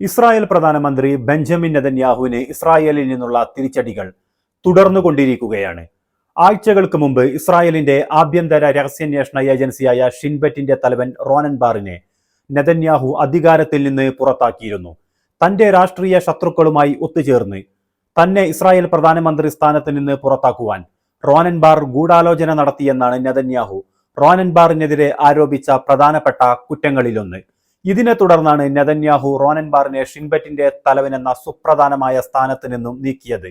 Israel പ്രധാനമന്ത്രി Benjamin നെതന്യാഹുവിന് ഇസ്രായേലിൽ നിന്നുള്ള തിരിച്ചടികൾ തുടർന്നുകൊണ്ടിരിക്കുകയാണ്. ആഴ്ചകൾക്ക് മുമ്പ് ഇസ്രായേലിന്റെ ആഭ്യന്തര രഹസ്യാന്വേഷണ ഏജൻസിയായ ഷിൻബറ്റിന്റെ തലവൻ റോനൻ ബാറിനെ നെതന്യാഹു അധികാരത്തിൽ നിന്ന് പുറത്താക്കിയിരുന്നു. തന്റെ രാഷ്ട്രീയ ശത്രുക്കളുമായി ഒത്തുചേർന്ന് തന്നെ ഇസ്രായേൽ പ്രധാനമന്ത്രി സ്ഥാനത്ത് നിന്ന് പുറത്താക്കുവാൻ റോനൻ ബാർ ഗൂഢാലോചന നടത്തിയെന്നാണ് നെതന്യാഹു റോനൻ ബാറിനെതിരെ ആരോപിച്ച പ്രധാനപ്പെട്ട കുറ്റങ്ങളിലൊന്ന്. ഇതിനെ തുടർന്നാണ് നെതന്യാഹു റോനൻബാറിനെ ഷിൻബറ്റിന്റെ എന്ന സുപ്രധാനമായ സ്ഥാനത്ത് നിന്നും നീക്കിയത്.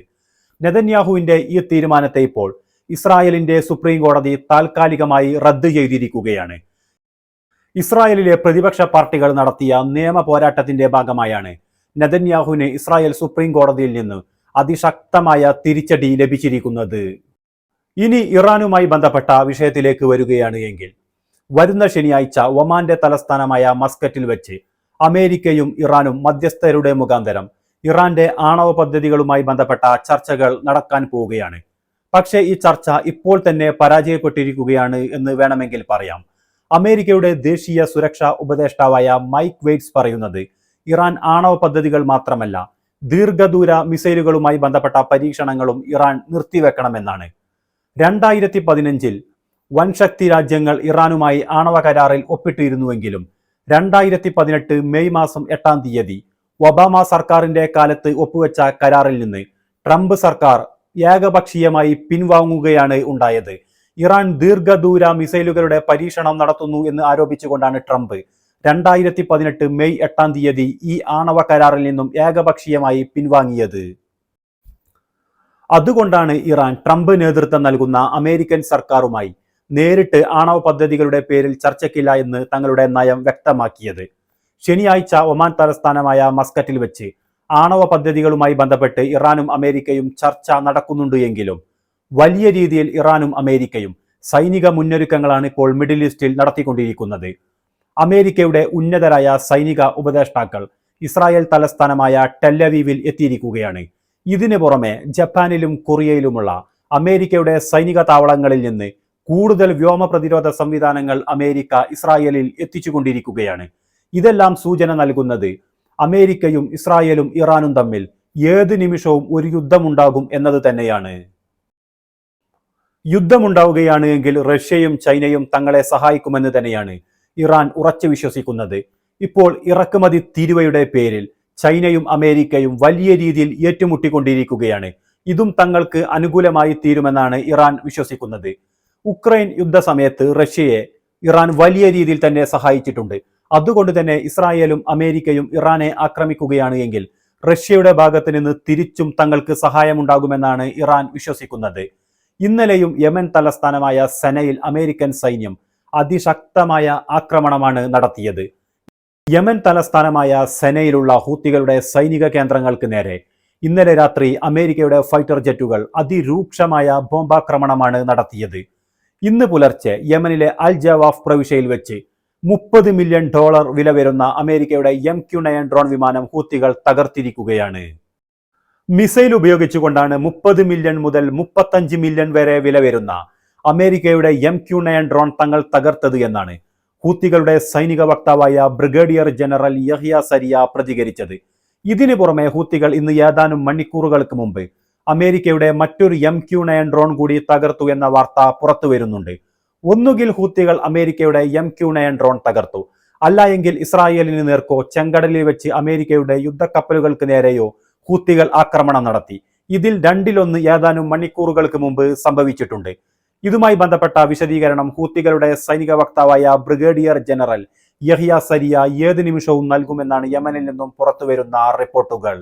നെതന്യാഹുവിന്റെ ഈ തീരുമാനത്തെ ഇപ്പോൾ ഇസ്രായേലിന്റെ സുപ്രീം കോടതി താൽക്കാലികമായി റദ്ദ് ചെയ്തിരിക്കുകയാണ്. ഇസ്രായേലിലെ പ്രതിപക്ഷ പാർട്ടികൾ നടത്തിയ നിയമ പോരാട്ടത്തിന്റെ ഭാഗമായാണ് നെതന്യാഹുവിന് ഇസ്രായേൽ സുപ്രീം കോടതിയിൽ നിന്ന് അതിശക്തമായ തിരിച്ചടി ലഭിച്ചിരിക്കുന്നത്. ഇനി ഇറാനുമായി ബന്ധപ്പെട്ട വിഷയത്തിലേക്ക് വരികയാണ് എങ്കിൽ വരുന്ന ശനിയാഴ്ച ഒമാന്റെ തലസ്ഥാനമായ മസ്കറ്റിൽ വെച്ച് അമേരിക്കയും ഇറാനും മധ്യസ്ഥരുടെ മുഖാന്തരം ഇറാന്റെ ആണവ പദ്ധതികളുമായി ബന്ധപ്പെട്ട ചർച്ചകൾ നടക്കാൻ പോവുകയാണ്. പക്ഷേ ഈ ചർച്ച ഇപ്പോൾ തന്നെ പരാജയപ്പെട്ടിരിക്കുകയാണ് എന്ന് വേണമെങ്കിൽ പറയാം. അമേരിക്കയുടെ ദേശീയ സുരക്ഷാ ഉപദേഷ്ടാവായ മൈക്ക് വെയ്റ്റ്സ് പറയുന്നത് ഇറാൻ ആണവ പദ്ധതികൾ മാത്രമല്ല ദീർഘദൂര മിസൈലുകളുമായി ബന്ധപ്പെട്ട പരീക്ഷണങ്ങളും ഇറാൻ നിർത്തിവെക്കണമെന്നാണ്. രണ്ടായിരത്തി പതിനഞ്ചിൽ വൻശക്തി രാജ്യങ്ങൾ ഇറാനുമായി ആണവ കരാറിൽ ഒപ്പിട്ടിരുന്നുവെങ്കിലും രണ്ടായിരത്തി പതിനെട്ട് മെയ് മാസം എട്ടാം തീയതി ഒബാമ സർക്കാരിന്റെ കാലത്ത് ഒപ്പുവെച്ച കരാറിൽ നിന്ന് ട്രംപ് സർക്കാർ ഏകപക്ഷീയമായി പിൻവാങ്ങുകയാണ് ഉണ്ടായത്. ഇറാൻ ദീർഘദൂര മിസൈലുകളുടെ പരീക്ഷണം നടത്തുന്നു എന്ന് ആരോപിച്ചുകൊണ്ടാണ് ട്രംപ് രണ്ടായിരത്തി പതിനെട്ട് മെയ് എട്ടാം തീയതി ഈ ആണവ കരാറിൽ നിന്നും ഏകപക്ഷീയമായി പിൻവാങ്ങിയത്. അതുകൊണ്ടാണ് ഇറാൻ ട്രംപ് നേതൃത്വം നൽകുന്ന അമേരിക്കൻ സർക്കാരുമായി നേരിട്ട് ആണവ പദ്ധതികളുടെ പേരിൽ ചർച്ചയ്ക്കില്ല എന്ന് തങ്ങളുടെ നയം വ്യക്തമാക്കിയത്. ശനിയാഴ്ച ഒമാൻ തലസ്ഥാനമായ മസ്കറ്റിൽ വെച്ച് ആണവ പദ്ധതികളുമായി ബന്ധപ്പെട്ട് ഇറാനും അമേരിക്കയും ചർച്ച നടക്കുന്നുണ്ട് എങ്കിലും വലിയ രീതിയിൽ ഇറാനും അമേരിക്കയും സൈനിക മുന്നൊരുക്കങ്ങളാണ് ഇപ്പോൾ മിഡിൽ ഈസ്റ്റിൽ നടത്തിക്കൊണ്ടിരിക്കുന്നത്. അമേരിക്കയുടെ ഉന്നതരായ സൈനിക ഉപദേഷ്ടാക്കൾ ഇസ്രായേൽ തലസ്ഥാനമായ ടെല്ലവീവിൽ എത്തിയിരിക്കുകയാണ്. ഇതിനു പുറമെ ജപ്പാനിലും കൊറിയയിലുമുള്ള അമേരിക്കയുടെ സൈനിക താവളങ്ങളിൽ നിന്ന് കൂടുതൽ വ്യോമ പ്രതിരോധ സംവിധാനങ്ങൾ അമേരിക്ക ഇസ്രായേലിൽ എത്തിച്ചുകൊണ്ടിരിക്കുകയാണ്. ഇതെല്ലാം സൂചന നൽകുന്നത് അമേരിക്കയും ഇസ്രായേലും ഇറാനും തമ്മിൽ ഏത് നിമിഷവും ഒരു യുദ്ധമുണ്ടാകും എന്നത് തന്നെയാണ്. യുദ്ധമുണ്ടാവുകയാണ് എങ്കിൽ റഷ്യയും ചൈനയും തങ്ങളെ സഹായിക്കുമെന്ന് തന്നെയാണ് ഇറാൻ ഉറച്ചു വിശ്വസിക്കുന്നത്. ഇപ്പോൾ ഇറക്കുമതി തീരുവയുടെ പേരിൽ ചൈനയും അമേരിക്കയും വലിയ രീതിയിൽ ഏറ്റുമുട്ടിക്കൊണ്ടിരിക്കുകയാണ്. ഇതും തങ്ങൾക്ക് അനുകൂലമായി തീരുമെന്നാണ് ഇറാൻ വിശ്വസിക്കുന്നത്. ഉക്രൈൻ യുദ്ധസമയത്ത് റഷ്യയെ ഇറാൻ വലിയ രീതിയിൽ തന്നെ സഹായിച്ചിട്ടുണ്ട്. അതുകൊണ്ട് തന്നെ ഇസ്രായേലും അമേരിക്കയും ഇറാനെ ആക്രമിക്കുകയാണ് എങ്കിൽ റഷ്യയുടെ ഭാഗത്ത് നിന്ന് തിരിച്ചും തങ്ങൾക്ക് സഹായമുണ്ടാകുമെന്നാണ് ഇറാൻ വിശ്വസിക്കുന്നത്. ഇന്നലെയും യമൻ തലസ്ഥാനമായ സെനയിൽ അമേരിക്കൻ സൈന്യം അതിശക്തമായ ആക്രമണമാണ് നടത്തിയത്. യമൻ തലസ്ഥാനമായ സെനയിലുള്ള ഹൂത്തികളുടെ സൈനിക കേന്ദ്രങ്ങൾക്ക് നേരെ ഇന്നലെ രാത്രി അമേരിക്കയുടെ ഫൈറ്റർ ജെറ്റുകൾ അതിരൂക്ഷമായ ബോംബാക്രമണമാണ് നടത്തിയത്. ഇന്ന് പുലർച്ചെ യമനിലെ അൽ ജവാഫ് പ്രവിശ്യയിൽ വെച്ച് മുപ്പത് മില്യൺ ഡോളർ വില വരുന്ന അമേരിക്കയുടെ എം ക്യു നയൻ ഡ്രോൺ വിമാനം ഹൂത്തികൾ തകർത്തിരിക്കുകയാണ്. മിസൈൽ ഉപയോഗിച്ചുകൊണ്ടാണ് മുപ്പത് മില്യൺ മുതൽ മുപ്പത്തഞ്ച് മില്യൺ വരെ വില വരുന്ന അമേരിക്കയുടെ എം ക്യു നയൻ ഡ്രോൺ തങ്ങൾ തകർത്തത് എന്നാണ് ഹൂത്തികളുടെ സൈനിക വക്താവായ ബ്രിഗേഡിയർ ജനറൽ യഹിയ സരിയ പ്രതികരിച്ചത്. ഇതിനു പുറമെ ഹൂത്തികൾ ഇന്ന് ഏതാനും മണിക്കൂറുകൾക്ക് മുമ്പ് അമേരിക്കയുടെ മറ്റൊരു എം ക്യു നയൻ ഡ്രോൺ കൂടി തകർത്തു എന്ന വാർത്ത പുറത്തു വരുന്നുണ്ട്. ഒന്നുകിൽ ഹൂത്തികൾ അമേരിക്കയുടെ എം ക്യു നയൻ ഡ്രോൺ തകർത്തു. അല്ല എങ്കിൽ ഇസ്രായേലിന് നേർക്കോ ചെങ്കടലിൽ വെച്ച് അമേരിക്കയുടെ യുദ്ധക്കപ്പലുകൾക്ക് നേരെയോ ഹൂത്തികൾ ആക്രമണം നടത്തി. ഇതിൽ രണ്ടിലൊന്ന് ഏതാനും മണിക്കൂറുകൾക്ക് മുമ്പ് സംഭവിച്ചിട്ടുണ്ട്. ഇതുമായി ബന്ധപ്പെട്ട വിശദീകരണം ഹൂത്തികളുടെ സൈനിക വക്താവായ ബ്രിഗേഡിയർ ജനറൽ യഹിയ സരിയ ഏത് നിമിഷവും നൽകുമെന്നാണ് യമനിൽ നിന്നും പുറത്തുവരുന്ന റിപ്പോർട്ടുകൾ.